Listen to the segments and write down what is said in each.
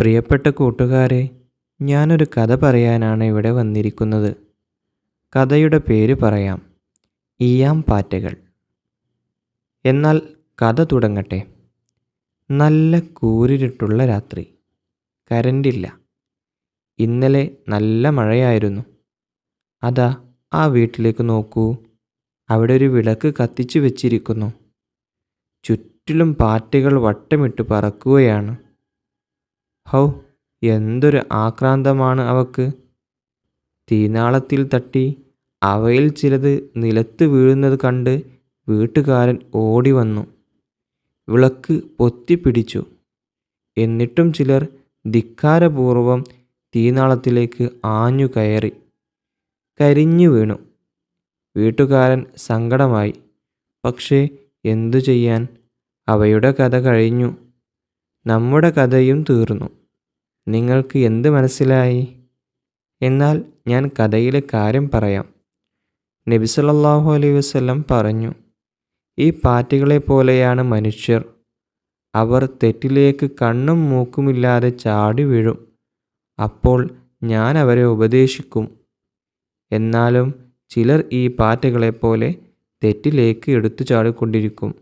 പ്രിയപ്പെട്ട കൂട്ടുകാരെ ഞാനൊരു കഥ പറയാനാണ് ഇവിടെ വന്നിരിക്കുന്നത്. കഥയുടെ പേര് പറയാം ഈയാം പാറ്റകൾ എന്നാൽ കഥ തുടങ്ങട്ടെ. നല്ല കൂരിരുട്ടുള്ള രാത്രി. കരണ്ടില്ല. ഇന്നലെ നല്ല മഴയായിരുന്നു. അതാ ആ വീട്ടിലേക്ക് നോക്കൂ. അവിടെ ഒരു വിളക്ക് കത്തിച്ചു വെച്ചിരിക്കുന്നു. ചുറ്റിലും പാറ്റകൾ വട്ടമിട്ട് പറക്കുകയാണ്. ഹൗ എന്തൊരു ആക്രാന്തമാണ് അവക്ക്. തീനാളത്തിൽ തട്ടി അവയിൽ ചിലത് നിലത്ത് വീഴുന്നത് കണ്ട് വീട്ടുകാരൻ ഓടി വന്നു. വിളക്ക് പൊത്തിപ്പിടിച്ചു എന്നിട്ടും ചിലർ ധിക്കാരപൂർവം തീനാളത്തിലേക്ക് ആഞ്ഞു കയറി. കരിഞ്ഞു വീണു. വീട്ടുകാരൻ സങ്കടമായി. പക്ഷേ എന്തു ചെയ്യാൻ? അവയുടെ കഥ കഴിഞ്ഞു. നമ്മുടെ കഥയും തീർന്നു. നിങ്ങൾക്ക് എന്ത് മനസ്സിലായി? എന്നാൽ ഞാൻ കഥയിലെ കാര്യം പറയാം. നബി സല്ലല്ലാഹു അലൈഹി വസല്ലം പറഞ്ഞു ഈ പാറ്റുകളെ പോലെയാണ് മനുഷ്യർ. അവർ തെറ്റിലേക്ക് കണ്ണും മൂക്കുമില്ലാതെ ചാടി വീഴും. അപ്പോൾ ഞാൻ അവരെ ഉപദേശിക്കും. എന്നാലും ചിലർ ഈ പാറ്റകളെപ്പോലെ തെറ്റിലേക്ക് എടുത്തു ചാടിക്കൊണ്ടിരിക്കും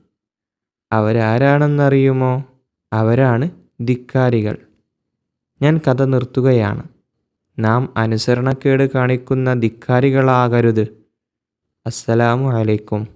അവരാരാണെന്നറിയുമോ? അവരാണ് ധിക്കാരികൾ. ഞാൻ കഥ നിർത്തുകയാണ്. നാം അനുസരണക്കേട് കാണിക്കുന്ന ധിക്കാരികളാകരുത്. അസ്സലാമു അലൈക്കും.